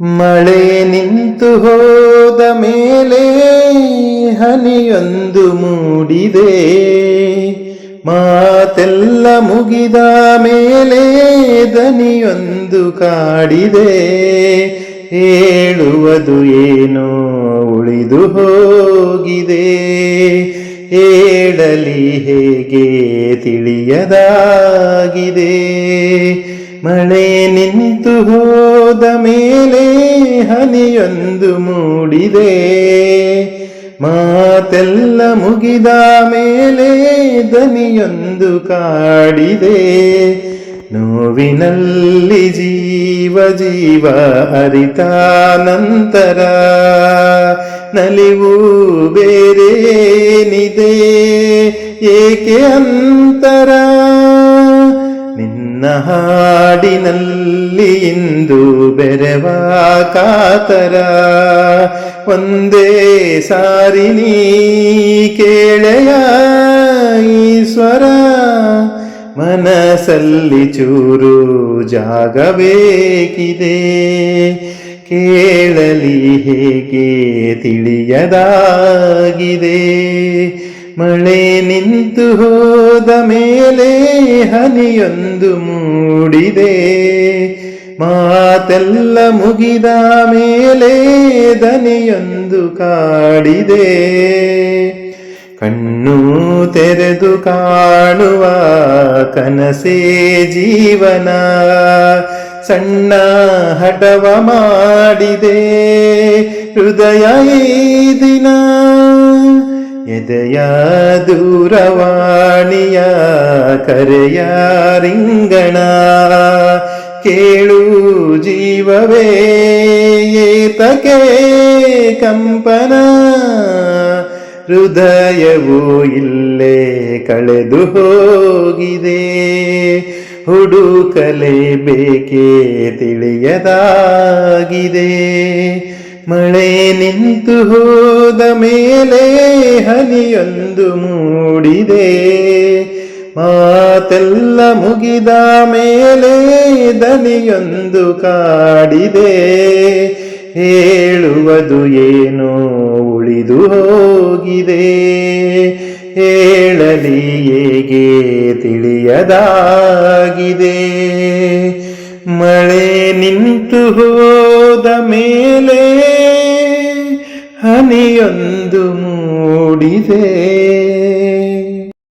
ಮಳೆ ನಿಂತು ಹೋದ ಮೇಲೆ ಹನಿಯೊಂದು ಮೂಡಿದೆ. ಮಾತೆಲ್ಲ ಮುಗಿದ ಮೇಲೆ ದನಿಯೊಂದು ಕಾಡಿದೆ. ಹೇಳುವುದು ಏನೋ ಉಳಿದು ಹೋಗಿದೆ. ಹೇಳಲಿ ಹೇಗೆ ತಿಳಿಯದಾಗಿದೆ. ಮಳೆ ನಿಂತು ಹೋದ ಮೇಲೆ ಹನಿಯೊಂದು ಮೂಡಿದೆ. ಮಾತೆಲ್ಲ ಮುಗಿದ ಮೇಲೆ ದನಿಯೊಂದು ಕಾಡಿದೆ. ನೋವಿನಲ್ಲಿ ಜೀವ ಜೀವ ಅರಿತ ನಂತರ ನಲಿವು ಬೇರೇನಿದೆ? ಏಕೆ ಅಂತರ? ನಿನ್ನ ಹಾಡಿನಲ್ಲಿ ಇಂದು ಬೆರೆವ ಕಾತರ. ಒಂದೇ ಸಾರಿ ನೀ ಕೇಳೆಯ ಈಶ್ವರ. ಮನಸ್ಸಲ್ಲಿ ಚೂರು ಜಾಗಬೇಕಿದೆ. ಕೇಳಲಿ ಹೇಗೆ ತಿಳಿಯದಾಗಿದೆ. ಮಳೆ ನಿಂತು ಹೋದ ಮೇಲೆ ಹನಿಯೊಂದು ಮೂಡಿದೆ. ಮಾತೆಲ್ಲ ಮುಗಿದ ಮೇಲೆ ದನಿಯೊಂದು ಕಾಡಿದೆ. ಕಣ್ಣು ತೆರೆದು ಕಾಣುವ ಕನಸೇ ಜೀವನ. ಸಣ್ಣ ಹಠವ ಮಾಡಿದೆ. ಹೃದಯ ಈ ದಿನ ಎದೆಯ ದೂರವಾಣಿಯ ಕರೆಯ ರಿಂಗಣ? ಕೇಳು ಜೀವವೇ ಏತಕೆ ಕಂಪನ? ಹೃದಯವು ಇಲ್ಲೇ ಕಳೆದು ಹೋಗಿದೆ. ಹುಡುಕಲೇಬೇಕೇ ತಿಳಿಯದಾಗಿದೆ. ಮಳೆ ನಿಂತು ಹೋದ ಮೇಲೆ ಹನಿಯೊಂದು ಮೂಡಿದೆ. ಮಾತೆಲ್ಲ ಮುಗಿದ ಮೇಲೆ ದನಿಯೊಂದು ಕಾಡಿದೆ. ಹೇಳುವುದು ಏನು ಉಳಿದು ಹೋಗಿದೆ. ಹೇಳಲಿ ಹೇಗೆ ತಿಳಿಯದಾಗಿದೆ. ಮಳೆ ನಿಂತು ಹೋದ ಮೇಲೆ ಹನಿಯೊಂದು ಮೂಡಿದೆ